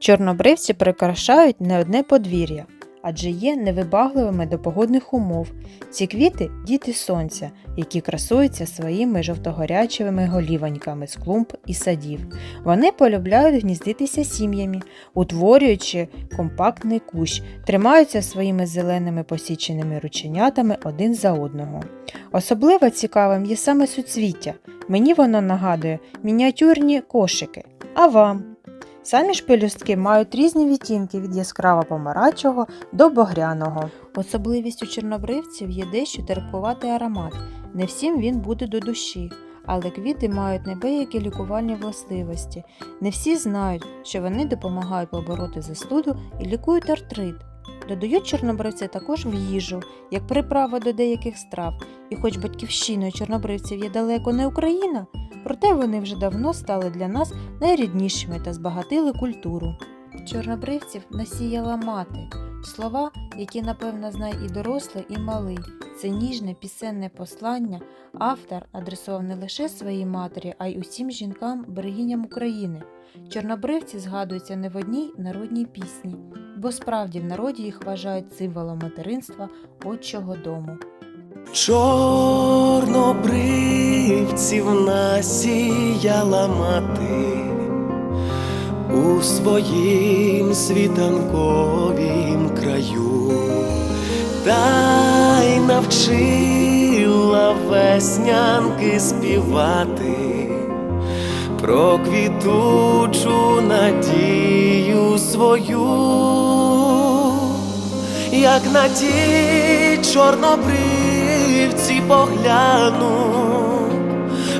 Чорнобривці прикрашають не одне подвір'я, адже є невибагливими до погодних умов. Ці квіти діти сонця, які красуються своїми жовтогорячевими голівоньками з клумб і садів. Вони полюбляють гніздитися сім'ями, утворюючи компактний кущ, тримаються своїми зеленими посіченими рученятами один за одного. Особливо цікавим є саме суцвіття. Мені воно нагадує мініатюрні кошики. А вам? Самі ж пелюстки мають різні відтінки від яскраво помаранчого до багряного. Особливістю чорнобривців є дещо терпкуватий аромат. Не всім він буде до душі, але квіти мають небеякі лікувальні властивості. Не всі знають, що вони допомагають побороти застуду і лікують артрит. Додають чорнобривці також в їжу, як приправа до деяких страв. І хоч батьківщиною чорнобривців є далеко не Україна, проте вони вже давно стали для нас найріднішими та збагатили культуру. Чорнобривців насіяла мати. Слова, які напевно знає і дорослий, і малий. Це ніжне пісенне послання. Автор адресував не лише своїй матері, а й усім жінкам, берегиням України. Чорнобривці згадуються не в одній народній пісні, бо справді в народі їх вважають символом материнства отчого дому. Чорнобривців насіяла мати у своїм світанковім краю, та й навчила веснянки співати про квітучу надію свою. Як на ті чорнобривці погляну,